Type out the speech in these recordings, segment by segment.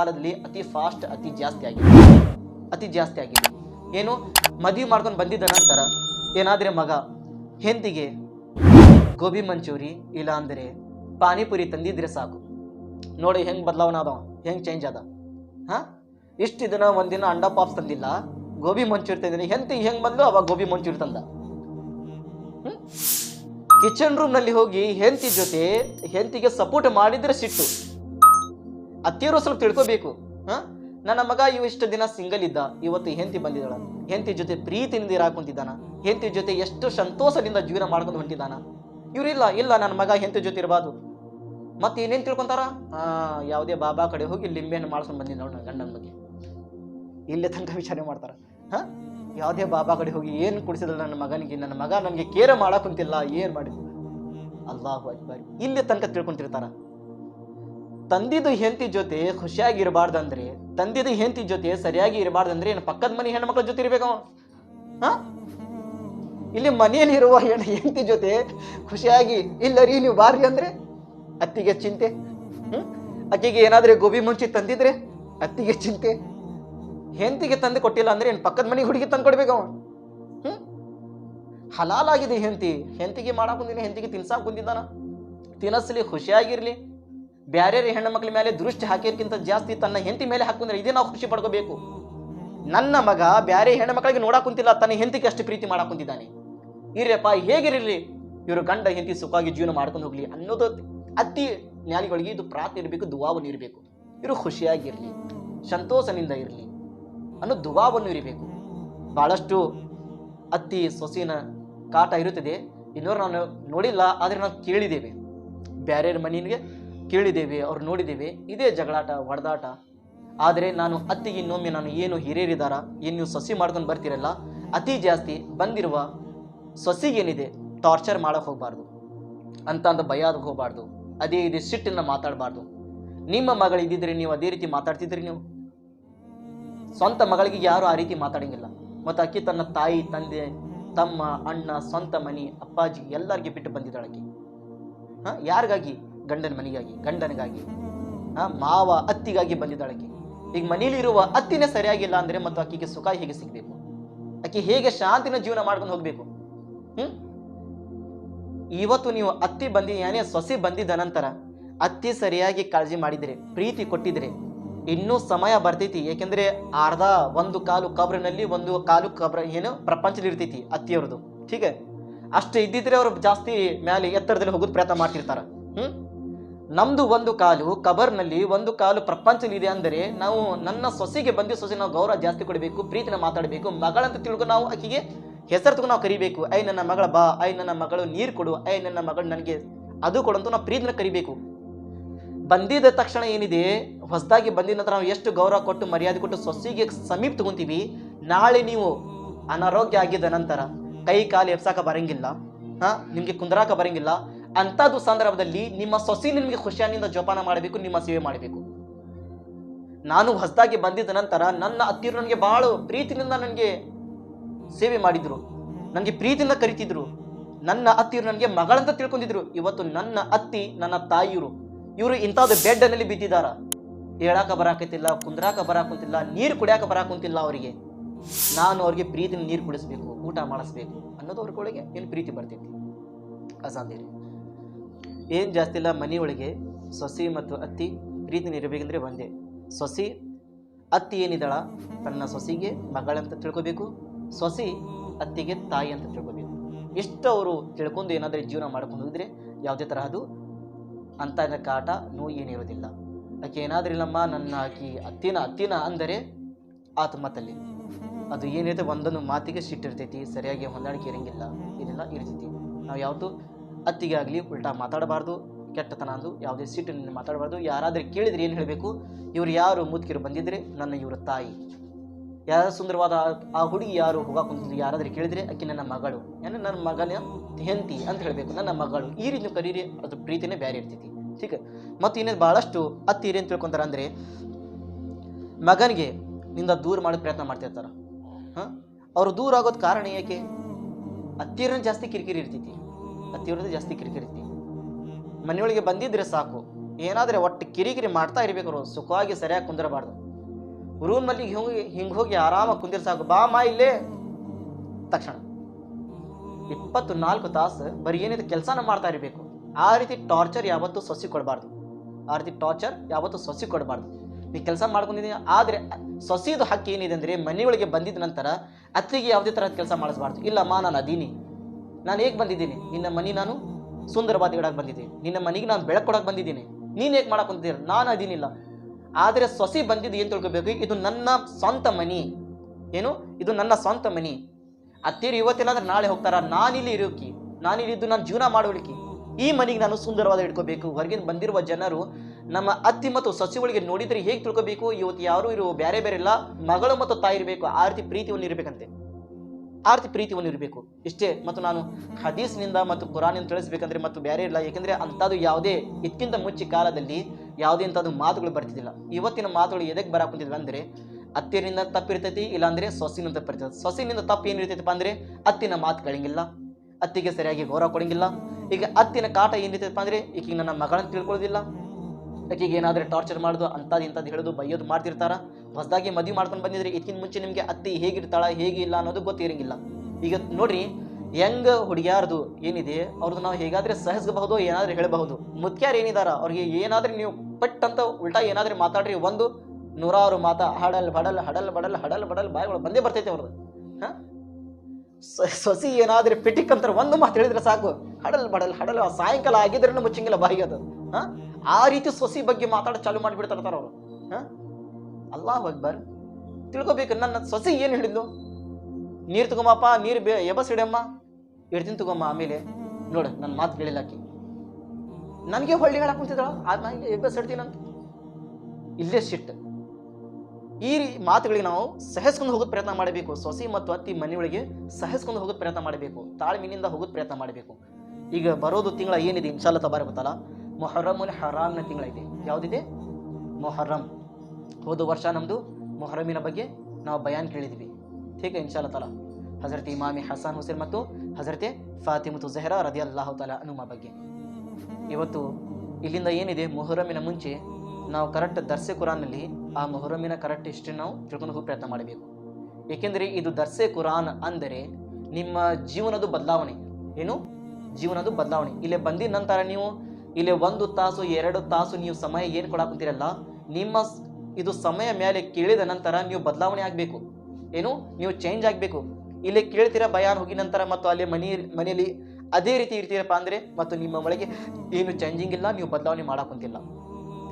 ಕಾಲದಲ್ಲಿ ಅತಿ ಫಾಸ್ಟ್ ಅತಿ ಜಾಸ್ತಿ ಆಗಿದೆ. ಅತಿ ಜಾಸ್ತಿ ಆಗಿದೆ. ಏನು? ಮದುವೆ ಮಾಡ್ಕೊಂಡು ಬಂದಿದ್ದ ನಂತರ ಏನಾದರೆ ಮಗ ಹೆಂತಿಗೆ ಗೋಬಿ ಮಂಚೂರಿ ಇಲ್ಲ ಅಂದರೆ ಪಾನಿಪುರಿ ತಂದಿದ್ರೆ ಸಾಕು. ನೋಡಿ ಹೆಂಗೆ ಬದಲಾವಣೆ ಅದಾವ ಹೆಂಗೆ ಚೇಂಜ್ ಅದ ಹಾಂ? ಇಷ್ಟು ದಿನ ಒಂದಿನ ಅಂಡ ಪಾಪ್ಸ್ ತಂದಿಲ್ಲ, ಗೋಬಿ ಮಂಚೂರಿ ತಂದಿದ್ದೀನಿ ಹೆಂತಿ ಹೆಂಗೆ ಬಂದು ಅವಾಗ ಗೋಬಿ ಮಂಚೂರಿ ತಂದ. ಕಿಚನ್ ರೂಮ್ನಲ್ಲಿ ಹೋಗಿ ಹೆಂತಿ ಜೊತೆ ಹೆಂತಿಗೆ ಸಪೋರ್ಟ್ ಮಾಡಿದ್ರೆ ಸಿಟ್ಟು. ಅತ್ತಿಯರು ಸ್ವಲ್ಪ ತಿಳ್ಕೋಬೇಕು. ಹಾಂ? ನನ್ನ ಮಗ ಇವಿಷ್ಟು ದಿನ ಸಿಂಗಲ್ ಇದ್ದ. ಇವತ್ತು ಹೆಂತಿ ಬಂದಿದ್ದಾಳ. ಹೆಂತಿ ಜೊತೆ ಪ್ರೀತಿಯಿಂದ ಇರಾಕೊಂತಿದ್ದಾನ ಹೆಂತಿ ಜೊತೆ ಎಷ್ಟು ಸಂತೋಷದಿಂದ ಜೀವನ ಮಾಡ್ಕೊಂಡು ಹೊಂಟಿದ್ದಾನ. ಇವ್ರಿಲ್ಲ ಇಲ್ಲ ನನ್ನ ಮಗ ಹೆಂತಿ ಜೊತೆ ಇರಬಾರ್ದು. ಮತ್ತೆ ಏನೇನು ತಿಳ್ಕೊಂತಾರ? ಯಾವುದೇ ಬಾಬಾ ಕಡೆ ಹೋಗಿ ಲಿಂಬೆಹಣ್ಣು ಮಾಡ್ಸ್ಕೊಂಡು ಬಂದಿದ್ದ ನನ್ನ ಗಂಡನ ಬಗ್ಗೆ. ಇಲ್ಲೇ ತನಕ ವಿಚಾರಣೆ ಮಾಡ್ತಾರ. ಹಾಂ? ಯಾವುದೇ ಬಾಬಾ ಕಡೆ ಹೋಗಿ ಏನು ಕುಡಿಸಿದ್ರು ನನ್ನ ಮಗನಿಗೆ, ನನ್ನ ಮಗ ನನಗೆ ಕೇರ ಮಾಡಕ್ಕಂತಿಲ್ಲ ಏನು ಮಾಡಿದ್ರು? ಅಲ್ಲಾಹು ಅಕ್ಬರ್. ಇಲ್ಲಿ ತನಕ ತಿಳ್ಕೊಂತಿರ್ತಾರ. ತಂದಿದ್ದು ಹೆಂಡತಿ ಜೊತೆ ಖುಷಿಯಾಗಿ ಇರಬಾರ್ದಂದ್ರೆ ತಂದಿದ್ದು ಹೆಂಡತಿ ಜೊತೆ ಸರಿಯಾಗಿ ಇರಬಾರ್ದಂದ್ರೆ ಏನು ಪಕ್ಕದ ಮನೆ ಹೆಣ್ಮಕ್ಳ ಜೊತೆ ಇರ್ಬೇಕು ಅವ? ಇಲ್ಲಿ ಮನೆಯಲ್ಲಿರುವ ಹೆಣ್ಣು ಹೆಂಡತಿ ಜೊತೆ ಖುಷಿಯಾಗಿ, ಇಲ್ಲ ರೀ ನೀವು ಬಾರ್ರಿ ಅಂದ್ರೆ? ಅತ್ತಿಗೆ ಚಿಂತೆ. ಹ್ಮ್? ಅಕ್ಕಿಗೆ ಏನಾದ್ರೆ ಗೋಬಿ ಮುಂಚಿ ತಂದಿದ್ರೆ ಅತ್ತಿಗೆ ಚಿಂತೆ. ಹೆಂಡತಿಗೆ ತಂದು ಕೊಟ್ಟಿಲ್ಲ ಅಂದ್ರೆ ಏನು ಪಕ್ಕದ ಮನೆಗೆ ಹುಡುಗಿ ತಂದು ಕೊಡ್ಬೇಕು ಅವ? ಹ್ಮ್? ಹಲಾಲಾಗಿದೆ ಹೆಂಡತಿ. ಹೆಂಡತಿಗೆ ಮಾಡಾಕ್ ಕುಂದಿನ ಹೆಂಡತಿಗೆ ತಿನ್ಸಾಕ್ ಕುಂದಿದ್ದಾನ. ತಿನ್ನಿಸ್ಲಿ ಖುಷಿಯಾಗಿರ್ಲಿ. ಬ್ಯಾರೆ ಹೆಣ್ಣು ಮಕ್ಳ ಮೇಲೆ ದೃಷ್ಟಿ ಹಾಕಿರ್ಕಿಂತ ಜಾಸ್ತಿ ತನ್ನ ಹೆಂಡತಿ ಮೇಲೆ ಹಾಕೊಂಡ್ರೆ ಇದೇ ನಾವು ಖುಷಿ ಪಡ್ಕೋಬೇಕು. ನನ್ನ ಮಗ ಬ್ಯಾರೆ ಹೆಣ್ಣು ಮಕ್ಕಳಿಗೆ ನೋಡಾಕ್ ಕುಂತಿಲ್ಲ, ತನ್ನ ಹೆಂಡತಿಗೆ ಅಷ್ಟು ಪ್ರೀತಿ ಮಾಡಾಕುಂತಿದ್ದಾನೆ ಕುಂತಿದ್ದಾನೆ. ಇರ್ರಪ್ಪ, ಹೇಗಿರಲಿ? ಇವರು ಗಂಡ ಹೆಂಡತಿ ಸುಖವಾಗಿ ಜೀವನ ಮಾಡ್ಕೊಂಡು ಹೋಗ್ಲಿ ಅನ್ನೋದು ಅತಿ ನ್ಯಾಲಿಗಳಿಗೆ ಇದು ಪ್ರಾರ್ಥನೆ ಇರಬೇಕು, ದುವಾವನ್ನು ಇರಬೇಕು. ಇವರು ಖುಷಿಯಾಗಿರಲಿ, ಸಂತೋಷದಿಂದ ಇರಲಿ ಅನ್ನೋ ದುವಾವನ್ನು ಇರಬೇಕು. ಬಹಳಷ್ಟು ಅತ್ತಿ ಸೊಸಿನ ಕಾಟ ಇರುತ್ತದೆ. ಇನ್ನೋರು ನಾನು ನೋಡಿಲ್ಲ, ಆದರೆ ನಾವು ಕೇಳಿದ್ದೇವೆ. ಬ್ಯಾರೆ ಮನೆಗೆ ಕೇಳಿದ್ದೇವೆ, ಅವ್ರು ನೋಡಿದ್ದೇವೆ, ಇದೇ ಜಗಳಾಟ, ಹೊಡೆದಾಟ. ಆದರೆ ನಾನು ಅತ್ತಿಗೆ ಇನ್ನೊಮ್ಮೆ ನಾನು ಏನು ಹಿರಿಯರಿದಾರ ಏನು ನೀವು ಸೊಸಿ ಮಾಡ್ಕೊಂಡು ಬರ್ತೀರಲ್ಲ? ಅತಿ ಜಾಸ್ತಿ ಬಂದಿರುವ ಸೊಸಿಗೇನಿದೆ ಟಾರ್ಚರ್ ಮಾಡೋಕೆ ಹೋಗಬಾರ್ದು. ಅಂತ ಅಂತ ಭಯ ಅದಕ್ಕೆ ಹೋಗಬಾರ್ದು. ಅದೇ ಇದೆ ಸಿಟ್ಟನ್ನು ಮಾತಾಡಬಾರ್ದು. ನಿಮ್ಮ ಮಗಳು ಇದ್ದಿದ್ರೆ ನೀವು ಅದೇ ರೀತಿ ಮಾತಾಡ್ತಿದ್ರಿ ನೀವು? ಸ್ವಂತ ಮಗಳಿಗೆ ಯಾರು ಆ ರೀತಿ ಮಾತಾಡಂಗಿಲ್ಲ. ಮತ್ತು ಅಕ್ಕಿ ತನ್ನ ತಾಯಿ, ತಂದೆ, ತಮ್ಮ ಅಣ್ಣ, ಸ್ವಂತ ಮನಿ, ಅಪ್ಪಾಜಿ ಎಲ್ಲರಿಗೆ ಬಿಟ್ಟು ಬಂದಿದ್ದಾಳಕ್ಕೆ ಹಾಂ? ಯಾರಿಗಾಗಿ? ಗಂಡನ ಮನೆಗಾಗಿ, ಗಂಡನಿಗಾಗಿ ಮಾವ ಅತ್ತಿಗಾಗಿ ಬಂದಿದ್ದಾಳಕ್ಕೆ ಈಗ ಮನೆಯಲ್ಲಿರುವ ಅತ್ತಿನೇ ಸರಿಯಾಗಿಲ್ಲ ಅಂದ್ರೆ ಮತ್ತು ಆಕೆಗೆ ಸುಖ ಹೇಗೆ ಸಿಗಬೇಕು? ಆಕೆ ಹೇಗೆ ಶಾಂತಿನ ಜೀವನ ಮಾಡ್ಕೊಂಡು ಹೋಗಬೇಕು? ಹ್ಮ್? ಇವತ್ತು ನೀವು ಅತ್ತಿ ಬಂದಿ, ಯಾನೇ ಸೊಸಿ ಬಂದಿದ್ದ ನಂತರ ಅತ್ತಿ ಸರಿಯಾಗಿ ಕಾಳಜಿ ಮಾಡಿದರೆ, ಪ್ರೀತಿ ಕೊಟ್ಟಿದ್ರೆ ಇನ್ನೂ ಸಮಯ ಬರ್ತೈತಿ. ಏಕೆಂದರೆ ಅರ್ಧ ಒಂದು ಕಾಲು ಕಬ್ರಿನಲ್ಲಿ ಒಂದು ಕಾಲು ಕಬ್ರ ಏನು ಪ್ರಪಂಚದಲ್ಲಿ ಇರ್ತೈತಿ ಅತ್ತಿಯವ್ರದ್ದು. ಹೀಗೆ? ಅಷ್ಟು ಇದ್ದಿದ್ರೆ ಅವರು ಜಾಸ್ತಿ ಮ್ಯಾಲೆ ಎತ್ತರದಲ್ಲಿ ಹೋಗೋದು ಪ್ರಯತ್ನ ಮಾಡ್ತಿರ್ತಾರೆ. ಹ್ಞೂ ನಮ್ದು ಒಂದು ಕಾಲು ಕಬರ್ನಲ್ಲಿ ಒಂದು ಕಾಲು ಇದೆ ಅಂದರೆ ನಾವು ನನ್ನ ಸೊಸೆಗೆ ಬಂದು ಸೊಸೆ ನಾವು ಗೌರವ ಜಾಸ್ತಿ ಕೊಡಬೇಕು, ಪ್ರೀತಿನ ಮಾತಾಡಬೇಕು, ಮಗಳಂತ ತಿಳ್ಕೊಂಡು ನಾವು ಆಕೆಗೆ ಹೆಸರು ತಗೊಂಡು ನಾವು ಕರಿಬೇಕು. ಐ, ನನ್ನ ಮಗಳ ಬಾ. ಐ, ನನ್ನ ಮಗಳು ನೀರು ಕೊಡು. ಐ, ನನ್ನ ಮಗಳು ನನಗೆ ಅದು ಕೊಡು ಅಂತ ನಾವು ಪ್ರೀತಿನ ಕರಿಬೇಕು. ಬಂದಿದ ತಕ್ಷಣ ಏನಿದೆ, ಹೊಸದಾಗಿ ಬಂದಿದ ನಂತರ ನಾವು ಎಷ್ಟು ಗೌರವ ಕೊಟ್ಟು, ಮರ್ಯಾದೆ ಕೊಟ್ಟು ಸೊಸೆಗೆ ಸಮೀಪ ತಗೊಂತೀವಿ. ನಾಳೆ ನೀವು ಅನಾರೋಗ್ಯ ಆಗಿದ್ದ ನಂತರ ಕೈ, ಕಾಲು ಎಬ್ಸಾಕ ಬರಂಗಿಲ್ಲ. ಹಾ? ನಿಮಗೆ ಕುಂದ್ರಾಕ ಬರಂಗಿಲ್ಲ. ಅಂಥದ್ದು ಸಂದರ್ಭದಲ್ಲಿ ನಿಮ್ಮ ಸೊಸಿ ನಿಮಗೆ ಖುಷಿಯಾನಿಂದ ಜೋಪಾನ ಮಾಡಬೇಕು, ನಿಮ್ಮ ಸೇವೆ ಮಾಡಬೇಕು. ನಾನು ಹೊಸದಾಗಿ ಬಂದಿದ್ದ ನಂತರ ನನ್ನ ಅತ್ತಿರು ನನಗೆ ಬಹಳ ಪ್ರೀತಿನಿಂದ ನನಗೆ ಸೇವೆ ಮಾಡಿದ್ರು. ನನಗೆ ಪ್ರೀತಿಯಿಂದ ಕರಿತಿದ್ರು. ನನ್ನ ಅತ್ತಿರು ನನಗೆ ಮಗಳಂತ ತಿಳ್ಕೊಂಡಿದ್ರು. ಇವತ್ತು ನನ್ನ ಅತ್ತಿ, ನನ್ನ ತಾಯಿಯರು, ಇವರು ಇಂಥದ್ದು ಬೆಡ್ನಲ್ಲಿ ಬಿದ್ದಿದಾರ. ಹೇಳಾಕ ಬರಾಕತಿಲ್ಲ ಕುಂದ್ರಾಕ ಬರಾಕುಂತಿಲ್ಲ, ನೀರು ಕುಡಿಯಾಕ ಬರಾಕುಂತಿಲ್ಲ ಅವರಿಗೆ. ನಾನು ಅವ್ರಿಗೆ ಪ್ರೀತಿನ ನೀರು ಕುಡಿಸ್ಬೇಕು, ಊಟ ಮಾಡಿಸ್ಬೇಕು ಅನ್ನೋದು ಅವ್ರಗಳಿಗೆ ಏನು ಪ್ರೀತಿ ಬರ್ತೈತಿ. ಅಸಾಧ್ಯ ಏನು ಜಾಸ್ತಿ ಇಲ್ಲ ಮನೆಯೊಳಗೆ ಸೊಸಿ ಮತ್ತು ಅತ್ತಿ ಪ್ರೀತಿನ ಇರಬೇಕಂದ್ರೆ ಒಂದೇ. ಸೊಸಿ, ಅತ್ತಿ ಏನಿದ್ದಾಳ ತನ್ನ ಸೊಸಿಗೆ ಮಗಳಂತ ತಿಳ್ಕೊಬೇಕು, ಸೊಸಿ ಅತ್ತಿಗೆ ತಾಯಿ ಅಂತ ತಿಳ್ಕೊಬೇಕು. ಇಷ್ಟು ಅವರು ತಿಳ್ಕೊಂಡು ಏನಾದರೂ ಜೀವನ ಮಾಡ್ಕೊಂಡು ಹೋಗಿದ್ರೆ ಯಾವುದೇ ತರಹದ್ದು ಅಂತ ಕಾಟ, ನೋವು ಏನಿರೋದಿಲ್ಲ ಆಕೆ ಏನಾದರೂ ಇಲ್ಲಮ್ಮ, ನನ್ನ ಆಕಿ ಅತ್ತಿನ ಅತ್ತಿನ ಅಂದರೆ ಆತ ಅದು ಏನಿರುತ್ತೆ ಒಂದೊಂದು ಮಾತಿಗೆ ಸಿಟ್ಟಿರ್ತೈತಿ, ಸರಿಯಾಗಿ ಹೊಂದಾಣಿಕೆ ಇರಂಗಿಲ್ಲ, ಇದೆಲ್ಲ ಇರ್ತೈತಿ. ನಾವು ಯಾವತ್ತೂ ಅತ್ತಿಗೆ ಆಗಲಿ, ಉಲ್ಟಾ ಮಾತಾಡಬಾರ್ದು, ಕೆಟ್ಟತನ ಅಂದು ಯಾವುದೇ ಸೀಟಿನಲ್ಲಿ ಮಾತಾಡಬಾರ್ದು. ಯಾರಾದರೂ ಕೇಳಿದರೆ ಏನು ಹೇಳಬೇಕು? ಇವರು ಯಾರು? ಮುದುಕಿರು ಬಂದಿದ್ದರೆ ನನ್ನ ಇವರ ತಾಯಿ. ಯಾರ ಸುಂದರವಾದ ಆ ಹುಡುಗಿ ಯಾರು? ಹೋಗಕ್ಕೆ ಕುಂತಿದ್ರು ಯಾರಾದರೂ ಕೇಳಿದರೆ ಆಕೆ ನನ್ನ ಮಗಳು. ಏನು ನನ್ನ ಮಗನ ಹೆಂತಿ ಅಂತ ಹೇಳಬೇಕು. ನನ್ನ ಮಗಳು. ಈ ರೀತಿ ಕರೀರಿ, ಅದು ಪ್ರೀತಿನೇ ಬೇರೆ ಇರ್ತೈತಿ. ಠೀಕ ಮತ್ತು ಇನ್ನೇನು ಭಾಳಷ್ಟು ಅತ್ತೀರಿ ಅಂತ ತಿಳ್ಕೊಂತಾರೆ ಅಂದರೆ, ಮಗನಿಗೆ ನಿಂದ ದೂರ ಮಾಡೋ ಪ್ರಯತ್ನ ಮಾಡ್ತಿರ್ತಾರೆ ಹಾಂ? ಅವರು ದೂರ ಆಗೋದು ಕಾರಣ ಏಕೆ? ಅತ್ತಿರನ ಜಾಸ್ತಿ ಕಿರಿಕಿರಿ ಇರ್ತೈತಿ. ಅತ್ತಿಯವ್ರದ್ದು ಜಾಸ್ತಿ ಕಿರಿಕಿರಿತಿ ಮನೆಯೊಳಗೆ ಬಂದಿದ್ರೆ ಸಾಕು. ಏನಾದ್ರೆ ಒಟ್ಟು ಕಿರಿಕಿರಿ ಮಾಡ್ತಾ ಇರ್ಬೇಕು ಅವರು. ಸುಖವಾಗಿ ಸರಿಯಾಗಿ ಕುಂದಿರಬಾರ್ದು. ರೂಮಲ್ಲಿ ಹೋಗಿ ಹಿಂಗೆ ಹೋಗಿ ಆರಾಮಾಗಿ ಕುಂದಿರ್ ಸಾಕು. ಬಾ ಮಾ ಇಲ್ಲೇ. ತಕ್ಷಣ. ಇಪ್ಪತ್ತು ನಾಲ್ಕು ತಾಸು ಬರೀ ಏನಿದೆ ಕೆಲಸನ ಮಾಡ್ತಾ ಇರಬೇಕು. ಆ ರೀತಿ ಟಾರ್ಚರ್ ಯಾವತ್ತೂ ಸೊಸಿ ಕೊಡಬಾರ್ದು. ಆ ರೀತಿ ಟಾರ್ಚರ್ ಯಾವತ್ತೂ ಸೊಸಿ ಕೊಡಬಾರ್ದು. ನೀವು ಕೆಲಸ ಮಾಡ್ಕೊಂಡಿದ್ದೀನಿ ಆದರೆ ಸೊಸಿದು ಹಕ್ಕಿ ಏನಿದೆ ಅಂದರೆ ಮನೆಯೊಳಗೆ ಬಂದಿದ್ದ ನಂತರ ಅತ್ತಿಗೆ ಯಾವುದೇ ಥರದ ಕೆಲಸ ಮಾಡಿಸ್ಬಾರ್ದು. ಇಲ್ಲಮ್ಮ, ನಾನು ಅದೀನಿ. ನಾನು ಹೇಗೆ ಬಂದಿದ್ದೀನಿ? ನಿನ್ನ ಮನೆ ನಾನು ಸುಂದರವಾದ ಇಡಕ್ಕೆ ಬಂದಿದ್ದೀನಿ. ನಿನ್ನ ಮನೆಗೆ ನಾನು ಬೆಳಕು ಕೊಡಕ್ಕೆ ಬಂದಿದ್ದೀನಿ. ನೀನು ಹೇಗೆ ಮಾಡಕ್ಕೆ ಬಂದಿದ್ದೀರ ನಾನು ಅದೀನಿಲ್ಲ. ಆದರೆ ಸೊಸಿ ಬಂದಿದ್ದು ಏನು ತಿಳ್ಕೊಬೇಕು? ಇದು ನನ್ನ ಸ್ವಂತ ಮನಿ. ಏನು? ಇದು ನನ್ನ ಸ್ವಂತ ಮನಿ. ಅತ್ತೀರು ಇವತ್ತಿಲ್ಲ ಅಂದ್ರೆ ನಾಳೆ ಹೋಗ್ತಾರ? ನಾನಿಲ್ಲಿ ಇರೋಕಿ. ನಾನಿಲ್ಲಿದ್ದು ನಾನು ಜೀವನ ಮಾಡೋಳಿಕೆ ಈ ಮನೆಗೆ ನಾನು ಸುಂದರವಾದ ಇಟ್ಕೋಬೇಕು. ಹೊರಗಿನ ಬಂದಿರುವ ಜನರು ನಮ್ಮ ಅತ್ತಿ ಮತ್ತು ಸಸಿಗಳಿಗೆ ನೋಡಿದರೆ ಹೇಗೆ ತಿಳ್ಕೊಬೇಕು? ಇವತ್ತು ಯಾರು ಇರೋ ಬೇರೆ ಬೇರೆ ಇಲ್ಲ. ಮಗಳು ಮತ್ತು ತಾಯಿ ಇರಬೇಕು. ಆ ರೀತಿ ಪ್ರೀತಿಯನ್ನು ಇರಬೇಕಂತೆ ಆ ಪ್ರೀತಿ ಇರಬೇಕು. ಇಷ್ಟೇ. ಮತ್ತು ನಾನು ಹದೀಸ್ನಿಂದ ಮತ್ತು ಕುರಾನಿಂದ ತಿಳಿಸ್ಬೇಕಂದ್ರೆ ಮತ್ತು ಬೇರೆ ಇಲ್ಲ. ಏಕೆಂದರೆ ಅಂಥದ್ದು ಯಾವುದೇ ಇದಕ್ಕಿಂತ ಮುಂಚೆ ಕಾಲದಲ್ಲಿ ಯಾವುದೇ ಅಂಥದ್ದು ಮಾತುಗಳು ಬರ್ತಿದ್ದಿಲ್ಲ. ಇವತ್ತಿನ ಮಾತುಗಳು ಎದಕ್ಕೆ ಬರಾಕುಂತಿದ್ವಿ ಅಂದ್ರೆ ಅತ್ತಿರಿಂದ ತಪ್ಪಿರ್ತೈತಿ, ಇಲ್ಲಾಂದರೆ ಸೊಸಿನಿಂದ ತಪ್ಪಿರ್ತೈತಿ. ಸೊಸಿನಿಂದ ತಪ್ಪು ಏನಿರ್ತೈತಪ್ಪ ಅಂದರೆ ಅತ್ತಿನ ಮಾತು ಕಳಿಂಗಿಲ್ಲ. ಅತ್ತಿಗೆ ಸರಿಯಾಗಿ ಗೌರವ ಕೊಡಂಗಿಲ್ಲ. ಈಗ ಅತ್ತಿನ ಕಾಟ ಏನಿರ್ತೈತಪ್ಪ ಅಂದರೆ ಈಕಿಗೆ ನನ್ನ ಮಗಳನ್ನು ತಿಳ್ಕೊಳ್ಳೋದಿಲ್ಲ. ಆಕೆಗೆ ಏನಾದರೂ ಟಾರ್ಚರ್ ಮಾಡೋದು, ಅಂಥದ್ದು ಇಂಥದ್ದು ಹೇಳೋದು, ಬೈಯೋದು ಮಾಡ್ತಿರ್ತಾರ. ಹೊಸದಾಗಿ ಮದುವೆ ಮಾಡ್ಕೊಂಡು ಬಂದಿದ್ರೆ ಇದಕ್ಕಿಂತ ಮುಂಚೆ ನಿಮಗೆ ಅತ್ತಿ ಹೇಗಿರ್ತಾಳ, ಹೇಗಿಲ್ಲ ಅನ್ನೋದು ಗೊತ್ತಿರಂಗಿಲ್ಲ. ಈಗ ನೋಡ್ರಿ, ಹೆಂಗ ಹುಡುಗಿಯಾರ್ದು ಏನಿದೆ ಅವ್ರದ್ದು ನಾವು ಹೇಗಾದ್ರೆ ಸಹಿಸಬಹುದು ಏನಾದ್ರೂ ಹೇಳಬಹುದು. ಮುತ್ಯಾರು ಏನಿದಾರ, ಅವ್ರಿಗೆ ಏನಾದ್ರೂ ನೀವು ಪಟ್ ಅಂತ ಉಲ್ಟಾ ಏನಾದ್ರೂ ಮಾತಾಡ್ರಿ, ಒಂದು ನೂರಾರು ಮಾತಾ, ಹಡಲ್ ಬಡಲ್ ಹಡಲ್ ಬಡಲ್ ಹಡಲ್ ಬಡಲ್ ಬಾಯಿಗಳು ಬಂದೇ ಬರ್ತೈತೆ ಅವ್ರದ್ದು ಹಾಂ? ಸೊಸಿ ಏನಾದ್ರೆ ಪಿಟಿಕ್ ಅಂತಾರೆ ಒಂದು ಮಾತು ಹೇಳಿದ್ರೆ ಸಾಕು. ಹಡಲ್ ಬಡಲ್, ಹಡಲ್ ಸಾಯಂಕಾಲ ಆಗಿದ್ರೂ ಮುಚ್ಚಂಗಿಲ್ಲ ಬಾಯಿಗೆ ಅದು. ಆ ರೀತಿ ಸೊಸಿ ಬಗ್ಗೆ ಮಾತಾಡೋ ಚಾಲು ಮಾಡಿಬಿಡ್ತಾರ ಅವರು. ಹಾ? ಅಲ್ಲಾಹ್ ಅಕ್ಬರ್. ತಿಳ್ಕೊಬೇಕು, ನನ್ನ ಸೊಸಿ ಏನು ಹಿಡಿದ್ಲು ನೀರು ತಗೊಂಬಪ್ಪ, ನೀರು ಬೇ, ಎಬಸ್ ಇಡಮ್ಮ ಇಡ್ತೀನಿ ತಗೊಂಬ ಆಮೇಲೆ. ನೋಡು ನನ್ನ ಮಾತು ಕೇಳಿಲ್ಲ ಆಕಿ. ನನಗೆ ಹೊಳ್ಳಿ ಹೇಳಕ್ ಕುಂತಿದ್ದಳ? ಆದ್ಮೇಲೆ ಎಬ್ಬಸ್ ಇಡ್ತೀನಂತ ಇಲ್ಲೇ ಶಿಟ್ ಈ ಮಾತುಗಳಿಗೆ ನಾವು ಸಹಿಸ್ಕೊಂಡು ಹೋಗೋದು ಪ್ರಯತ್ನ ಮಾಡಬೇಕು. ಸೊಸಿ ಮತ್ತು ಅತ್ತಿ ಮನೆಯೊಳಗೆ ಸಹಿಸ್ಕೊಂಡು ಹೋಗೋದು ಪ್ರಯತ್ನ ಮಾಡಬೇಕು. ತಾಳ್ಮಿನಿಂದ ಹೋಗೋದು ಪ್ರಯತ್ನ ಮಾಡಬೇಕು. ಈಗ ಬರೋದು ತಿಂಗಳ ಏನಿದೆ? ಇನ್ಶಾಲ್ಲ ತಬಾರ ಗೊತ್ತಲ್ಲ ಮೊಹರಮುಲ್ ಹರಾಮ್ನ ತಿಂಗಳ ಇದೆ ಯಾವುದಿದೆ? ಮೊಹರಂ. ಹೋದ ವರ್ಷ ನಮ್ಮದು ಮೊಹರಮಿನ ಬಗ್ಗೆ ನಾವು ಬಯಾನ್ ಕೇಳಿದ್ವಿ. ಠೀಕ ಇನ್ಶಾಲ್ಲ ತಾಲ ಹಜರತ್ ಇಮಾಮಿ ಹಸಾನ್ ಹುಸೇನ್ ಮತ್ತು ಹಜರತೆ ಫಾತಿಮತು ಜಹರಾ ರದಿ ಅಲ್ಲಾಹು ತಾಲ ಅನುಮ ಬಗ್ಗೆ. ಇವತ್ತು ಇಲ್ಲಿಂದ ಏನಿದೆ? ಮೊಹರಮಿನ ಮುಂಚೆ ನಾವು ಕರೆಕ್ಟ್ ದರ್ಸೆ ಕುರಾನಲ್ಲಿ ಆ ಮೊಹರಮಿನ ಕರೆಕ್ಟ್ ಹಿಸ್ಟ್ರಿ ನಾವು ತಿಳ್ಕೊಂಡು ಪ್ರಯತ್ನ ಮಾಡಬೇಕು. ಏಕೆಂದರೆ ಇದು ದರ್ಸೆ ಕುರಾನ್ ಅಂದರೆ ನಿಮ್ಮ ಜೀವನದ ಬದಲಾವಣೆ. ಏನು? ಜೀವನದ ಬದಲಾವಣೆ. ಇಲ್ಲೇ ಬಂದಿದ ನಂತರ ನೀವು, ಇಲ್ಲೇ ಒಂದು ತಾಸು, ಎರಡು ತಾಸು ನೀವು ಸಮಯ ಏನು ಕೊಡಾಕುತ್ತೀರಲ್ಲ ನಿಮ್ಮ ಇದು ಸಮಯ ಮೇಲೆ ಕೇಳಿದ ನಂತರ ನೀವು ಬದಲಾವಣೆ ಆಗಬೇಕು. ಏನು? ನೀವು ಚೇಂಜ್ ಆಗಬೇಕು. ಇಲ್ಲಿ ಕೇಳ್ತೀರಾ, ಬಯಾನ್ ಹೋಗಿ ನಂತರ ಮತ್ತು ಅಲ್ಲಿ ಮನೆ, ಮನೆಯಲ್ಲಿ ಅದೇ ರೀತಿ ಇರ್ತೀರಪ್ಪ ಅಂದರೆ ಮತ್ತು ನಿಮ್ಮ ಒಳಗೆ ಏನು ಚೇಂಜಿಂಗ್ ಇಲ್ಲ, ನೀವು ಬದಲಾವಣೆ ಮಾಡಾಕುಂತಿಲ್ಲ.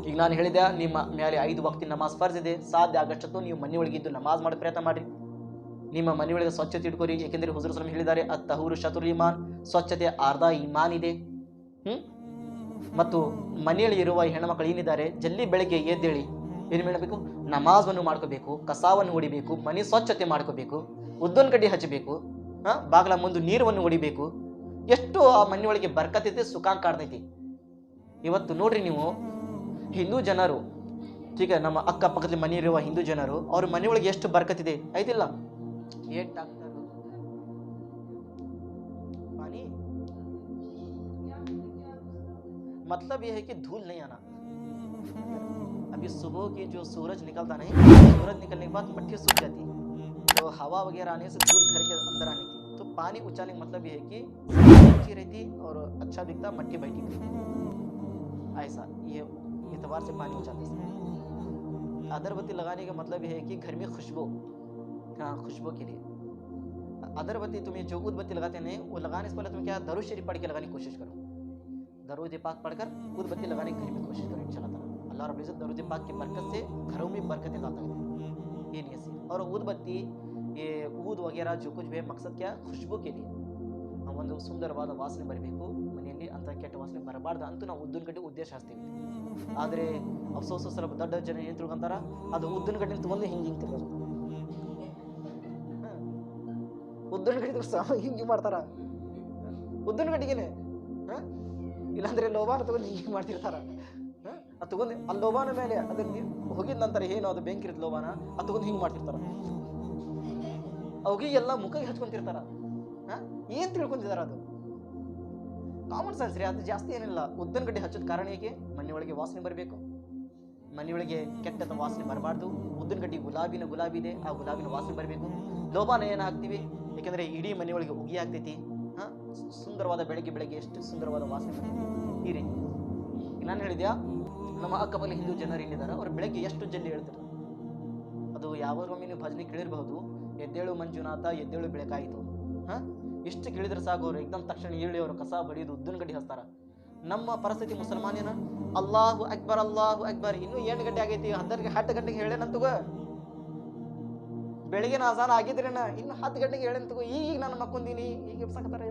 ಈಗ ನಾನು ಹೇಳಿದೆ, ನಿಮ್ಮ ಮೇಲೆ ಐದು ವಕ್ತಿ ನಮಾಜ್ ಫರ್ಜ್ ಸಾಧ್ಯ ಆಗಷ್ಟು ನೀವು ಮನೆಯೊಳಗಿದ್ದು ನಮಾಜ್ ಮಾಡೋ ಪ್ರಯತ್ನ ಮಾಡಿರಿ. ನಿಮ್ಮ ಮನೆಯೊಳಗೆ ಸ್ವಚ್ಛತೆ ಇಟ್ಕೋರಿ. ಏಕೆಂದರೆ ಹುಜುರ್ ಸ್ವಾಮಿ ಹೇಳಿದ್ದಾರೆ, ಅತ್ತಹೂರು ಶತುರ್ ಇಮಾನ್ ಸ್ವಚ್ಛತೆ ಅರ್ಧ ಇಮಾನ್ ಇದೆ. ಮತ್ತು ಮನೆಯಲ್ಲಿ ಇರುವ ಹೆಣ್ಣುಮಕ್ಕಳು ಏನಿದ್ದಾರೆ? ಜಲ್ಲಿ ಬೆಳಗ್ಗೆ ಎದ್ದೇಳಿ ಏನು ಮಾಡಬೇಕು ನಮಾಜನ್ನು ಮಾಡ್ಕೋಬೇಕು ಕಸಾವನ್ನು ಹೊಡಿಬೇಕು ಮನೆ ಸ್ವಚ್ಛತೆ ಮಾಡ್ಕೋಬೇಕು ಉದ್ದನ್ ಕಡ್ಡಿ ಹಚ್ಚಬೇಕು ಹಾ ಬಾಗಿಲ ಮುಂದೆ ನೀರನ್ನು ಹೊಡಿಬೇಕು ಎಷ್ಟು ಆ ಮನೆಯೊಳಗೆ ಬರ್ಕತೈತಿ ಸುಖ ಕಾಡ್ತೈತಿ ಇವತ್ತು ನೋಡ್ರಿ ನೀವು ಹಿಂದೂ ಜನರು ಈಗ ನಮ್ಮ ಅಕ್ಕಪಕ್ಕದಲ್ಲಿ ಮನೆ ಇರುವ ಹಿಂದೂ ಜನರು ಅವ್ರ ಮನೆಯೊಳಗೆ ಎಷ್ಟು ಬರ್ಕತ್ತಿದೆ ಐತಿಲ್ಲ ಏಟ್ ಆಗ್ತಾರೆ पानी मतलब ये है कि धूल नहीं आना अभी सुबह की जो सूरज निकलता नहीं, सूरज निकलने के बाद मट्टी सूख जाती है। तो हवा वगैरह आने से धूल घर के अंदर आने की। तो पानी उछालने का मतलब ये है कि अच्छी रहती और अच्छा दिखता मट्टी बैठी ऐसा, ये एतबार से पानी उछालने से। अगरबत्ती लगाने का मतलब ये है कि घर में खुशबू। हाँ खुशबू के लिए। अगरबत्ती तुम्हें जो उदबत्ती लगाते नहीं वो लगाने से पहले तुम क्या दरुद शरीफ पढ़ के लगाने की कोशिश करो। दरूद पाक पढ़कर उदबत्ती लगाने की घर में कोशिश करो ताला अल्लाह रब्बुल इज्जत दरूद पाक की बरकत से घरों में बरकतें लाता है ये नहीं ऐसी और उदबत्ती ये ऊद वगैरह जो कुछ भी है मकसद क्या खुशबू के लिए ಒಂದು ಸುಂದರವಾದ ವಾಸನೆ ಬರಬೇಕು ಮನೆಯಲ್ಲಿ ಅಂತ ಕೆಟ್ಟ ವಾಸನೆ ಬರಬಾರ್ದು ಅಂತ ನಾವು ಉದ್ದಿನ ಗಡ್ಡೆ ಉದ್ದೇಶ ಹಚ್ತೀವಿ ಆದರೆ ಅಫ್ಸೋಸ್ ಸ್ವಲ್ಪ ದೊಡ್ಡ ಜನ ಏನು ತಿಳ್ಕೊಂತಾರ ಅದು ಉದ್ದಿನ ಗಡ್ಡೆ ತಗೊಂಡು ಹಿಂಗೆ ಹಿಂಗೆ ತಿರ್ಗೋದು ಉದ್ದಿನ ಗಡ್ಡೆ ಸಹ ಹಿಂಗೆ ಮಾಡ್ತಾರ ಉದ್ದಿನ ಗಡ್ಡಿಗೆನೆ ಹ? ಇಲ್ಲಾಂದ್ರೆ ಲೋಬಾನ ತಗೊಂಡು ಹಿಂಗೆ ಮಾಡ್ತಿರ್ತಾರ ಹ? ಅದು ತಗೊಂಡು ಅಲ್ಲಿ ಲೋಬಾನ ಮೇಲೆ ಅದನ್ನು ಹೋಗಿದ ನಂತರ ಏನು ಅದು ಬೆಂಕಿ ಇರುತ್ತೆ ಲೋಬಾನ? ಅದು ತಗೊಂಡು ಹಿಂಗೆ ಮಾಡ್ತಿರ್ತಾರ. ಅವಿಗೆ ಎಲ್ಲ ಮುಖಕ್ಕೆ ಹಚ್ಕೊಂತಿರ್ತಾರ. ಹಾಂ? ಏನು ತಿಳ್ಕೊಂತಿದಾರ ಅದು? ಕಾಮನ್ ಸೆನ್ಸ್ ರೀ, ಅದು ಜಾಸ್ತಿ ಏನಿಲ್ಲ. ಉದ್ದನ ಗಡ್ಡೆ ಹಚ್ಚೋದು ಕಾರಣ ಏಕೆ? ಮನೆಯೊಳಗೆ ವಾಸನೆ ಬರಬೇಕು. ಮನೆಯೊಳಗೆ ಕೆಟ್ಟದ ವಾಸನೆ ಬರಬಾರ್ದು. ಉದ್ದನ ಗಡ್ಡಿ ಗುಲಾಬಿನ ಗುಲಾಬಿ ಇದೆ, ಆ ಗುಲಾಬಿನ ವಾಸನೆ ಬರಬೇಕು. ಲೋಬಾನ ಏನು ಹಾಕ್ತೀವಿ? ಯಾಕಂದ್ರೆ ಇಡೀ ಮನೆಯೊಳಗೆ ಉಗಿ ಆಗ್ತೈತಿ. ಹಾ? ಸುಂದರವಾದ ಬೆಳಗ್ಗೆ ಬೆಳಗ್ಗೆ ಎಷ್ಟು ಸುಂದರವಾದ ವಾಸನೆ ಈ ರೀತಿ. ನಾನು ಹೇಳಿದ್ಯಾ? ನಮ್ಮ ಅಕ್ಕಪಕ್ಕ ಹಿಂದೂ ಜನರು ಏನಿದ್ದಾರೆ, ಅವ್ರು ಬೆಳಗ್ಗೆ ಎಷ್ಟು ಜಲ್ದಿ ಹೇಳ್ತಾರೆ? ಅದು ಯಾವಾಗೊಮ್ಮೆ ನೀವು ಭಜನೆ ಕೇಳಿರಬಹುದು. ಎದ್ದೇಳು ಮಂಜುನಾಥ, ಎದ್ದೇಳು ಬೆಳಕಾಯಿತು ಹಾ? ಇಷ್ಟು ಕೇಳಿದ್ರೆ ಸಾಕು ಅವ್ರು. ಏಕ್ದಮ್ ತಕ್ಷಣ ಹೇಳಿ ಅವರು ಕಸ ಬಡಿಯೋದು ಉದ್ದಿನ ಗಡ್ಡಿ ಹಚ್ತಾರ ನಮ್ಮ ಪರಿಸ್ಥಿತಿ ಮುಸಲ್ಮಾನಿನ ಅಲ್ಲಾಹು ಅಕ್ಬರ್ ಅಲ್ಲಾಹು ಅಕ್ಬರ್. ಇನ್ನೂ ಏಳು ಗಂಟೆ ಆಗೈತಿ. ಹತ್ತರ ಹತ್ತು ಗಂಟೆಗೆ ಹೇಳೇನಂತಗ ಬೆಳಿಗ್ಗೆ ಅಜಾನ ಆಗಿದ್ರೇನ? ಇನ್ನು ಹತ್ತು ಗಂಟೆಗೆ ಹೇಳೇನಂತಗೋ ಈಗ ನಾನು ಮಕ್ಕೊಂದಿನಿ. ಈಗ ಎಬ್ಸಾಕತ್ತಾರ.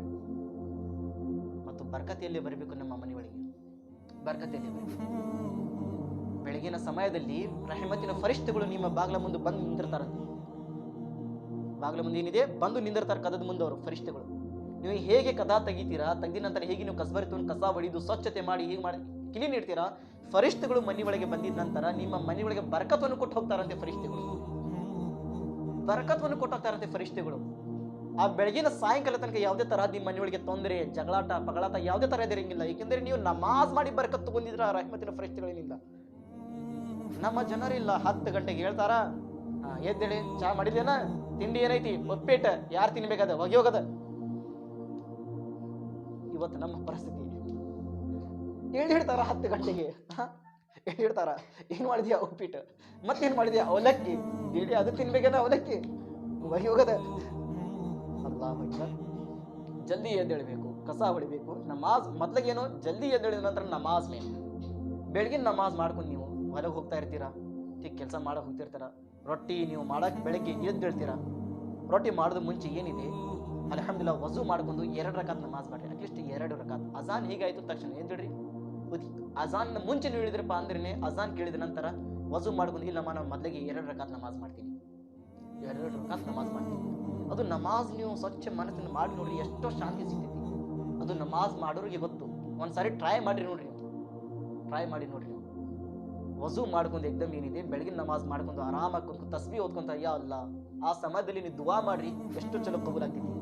ಮತ್ತು ಬರ್ಕತಿಯಲ್ಲಿ ಬರಬೇಕು ನಮ್ಮ ಮನೆಯೊಳಗೆ ಬರಬೇಕು ಬೆಳಗಿನ ಸಮಯದಲ್ಲಿ ರಹಮತ್ತಿನ ಫರಿಷ್ಠಗಳು ನಿಮ್ಮ ಬಾಗ್ಲ ಮುಂದೆ ಬಂದು ನಿಂತಿರ್ತಾರಂತೆ ಬಾಗ್ಲ ಮುಂದೆ ಏನಿದೆ? ಬಂದು ನಿಂದಿರ್ತಾರೆ ಕದದ ಮುಂದೆ ಅವರು ಫರಿಷ್ಠಗಳು ನೀವು ಹೇಗೆ ಕದ ತೆಗಿತೀರಾ? ತೆಗೆದ ನಂತರ ಹೇಗೆ ನೀವು ಕಸಬರಿ ತೊಗೊಂಡು ಕಸ ಹೊಡಿದು ಸ್ವಚ್ಛತೆ ಮಾಡಿ ಹೀಗೆ ಮಾಡಿ ಕ್ಲೀನ್ ಇಡ್ತೀರಾ? ಫರಿಷ್ಠಗಳು ಮನೆ ಒಳಗೆ ಬಂದಿದ ನಂತರ ನಿಮ್ಮ ಮನೆ ಒಳಗೆ ಬರಕತ್ವನ್ನು ಕೊಟ್ಟು ಹೋಗ್ತಾರಂತೆ ಫರಿಷ್ಠಗಳು ಬರಕತ್ವನ್ನು ಕೊಟ್ಟು ಹೋಗ್ತಾರಂತೆ ಫರಿಷ್ಠಗಳು ಆ ಬೆಳಗಿನ ಸಾಯಂಕಾಲ ತನಕ ಯಾವುದೇ ತರ ನಿಮ್ಮ ಮನೆಯೊಳಗೆ ತೊಂದರೆ, ಜಗಳಾಟ, ಪಗಳಾಟ ಯಾವುದೇ ತರ ಇದಿರಂಗಿಲ್ಲ ಏಕೆಂದ್ರೆ ನೀವು ನಮಾಜ್ ಮಾಡಿ ಬರಕತ್ ತಗೊಂಡಿದ್ರ ರಹಮತಿನ ಫರಿಷ್ಠಗಳೇನಿಲ್ಲ ನಮ್ಮ ಜನರಿಲ್ಲ, ಹತ್ತು ಗಂಟೆಗೆ ಹೇಳ್ತಾರ ಎದ್ದೇಳಿ, ಚಾ ಮಾಡಿದ್ಲೇನ ತಿಂಡಿ ಏನೈತಿ? ಒಪ್ಪಿಟ್ಟು ಯಾರು ತಿನ್ಬೇಕದ? ಹೋಗಿ ಹೋಗದ. ಇವತ್ತು ನಮ್ಮ ಪರಿಸ್ಥಿತಿ ಹೇಳಿ ಹೇಳ್ತಾರ ಹತ್ತು ಗಂಟೆಗೆ. ಹ? ಹಿಡ್ತಾರ ಏನು ಮಾಡಿದ್ಯಾ ಉಪ್ಪಿಟ್ಟು? ಮತ್ತೇನ್ ಮಾಡಿದ್ಯಾ? ಅವಲಕ್ಕಿ? ಹೇಳಿ ಅದು ತಿನ್ಬೇಕೇನ ಅವಲಕ್ಕಿ? ಹೋಗಿ ಹೋಗದ. ಅಲ್ಲಾಹ್. ಜಲ್ದಿ ಎದ್ದೇಳಬೇಕು ಕಸ ಹೊಡಿಬೇಕು. ನಮಾಜ್ ಮೊದಲಿಗೇನು ಜಲ್ದಿ ಎದ್ದೇಳಿದ ನಂತರ ನಮಾಜ್ ಮೇನ್ ಬೆಳಗಿನ ನಮಾಜ್ ಮಾಡ್ಕೊಂಡು ನೀವು ಹೊರಗೆ ಹೋಗ್ತಾ ಇರ್ತೀರಾ? ಈಗ ಕೆಲಸ ಮಾಡಕ್ಕೆ ಹೋಗ್ತಿರ್ತೀರ? ರೊಟ್ಟಿ ನೀವು ಮಾಡೋಕ್ಕೆ ಬೆಳಗ್ಗೆ ಎದ್ದೇಳ್ತೀರಾ ರೊಟ್ಟಿ ಮಾಡೋದು ಮುಂಚೆ ಏನಿದೆ? ಅಲಹಮ್ದಿಲ್ಲ ವಜು ಮಾಡ್ಕೊಂಡು ಎರಡು ರಕಾತ್ ನಮಾಜ್ ಮಾಡಿರಿ. ಅಟ್ಲೀಸ್ಟ್ ಎರಡು ರಕಾತ್. ಅಜಾನ್ ಹೀಗಾಯಿತು? ತಕ್ಷಣ ಎದ್ದಿಡ್ರಿ ಉದಿ ಅಜಾನ್ ಮುಂಚೆ ನೀವು ಹೇಳಿದ್ರಪ್ಪ ಅಂದ್ರೇನೆ, ಅಜಾನ್ ಕೇಳಿದ ನಂತರ ವಜು ಮಾಡ್ಕೊಂಡು, ಇಲ್ಲಮ್ಮ ನಾವು ಮೊದಲಿಗೆ ಎರಡು ರಕಾತ್ ನಮಾಜ್ ಮಾಡ್ತೀನಿ. ಎರಡು ರಕಾತ್ ನಮಾಜ್ ಮಾಡ್ತೀನಿ. ಅದು ನಮಾಜ್ ನೀವು ಸ್ವಚ್ಛ ಮನಸ್ಸನ್ನು ಮಾಡಿ ನೋಡ್ರಿ ಎಷ್ಟೋ ಶಾಂತಿ ಸಿಗ್ತೈತಿ. ಅದು ನಮಾಜ್ ಮಾಡೋರಿಗೆ ಗೊತ್ತು. ಒಂದ್ಸಾರಿ ಟ್ರೈ ಮಾಡಿರಿ ನೋಡ್ರಿ ಟ್ರೈ ಮಾಡಿ ನೋಡ್ರಿ ನೀವು. ವಜು ಮಾಡ್ಕೊಂಡು ಎಕ್ದಮ್ ಏನಿದೆ, ಬೆಳಗಿನ ನಮಾಜ್ ಮಾಡ್ಕೊಂಡು ಆರಾಮಾಗಿ ಕುಂತು ತಸ್ಬಿ ಓದ್ಕೊಂತ, ಯಾ ಅಲ್ಲ, ಆ ಸಮಯದಲ್ಲಿ ನೀವು ದುವಾ ಮಾಡ್ರಿ, ಎಷ್ಟು ಚಲೋ ಕಬೂಲ್ ಆಗ್ತೈತಿ.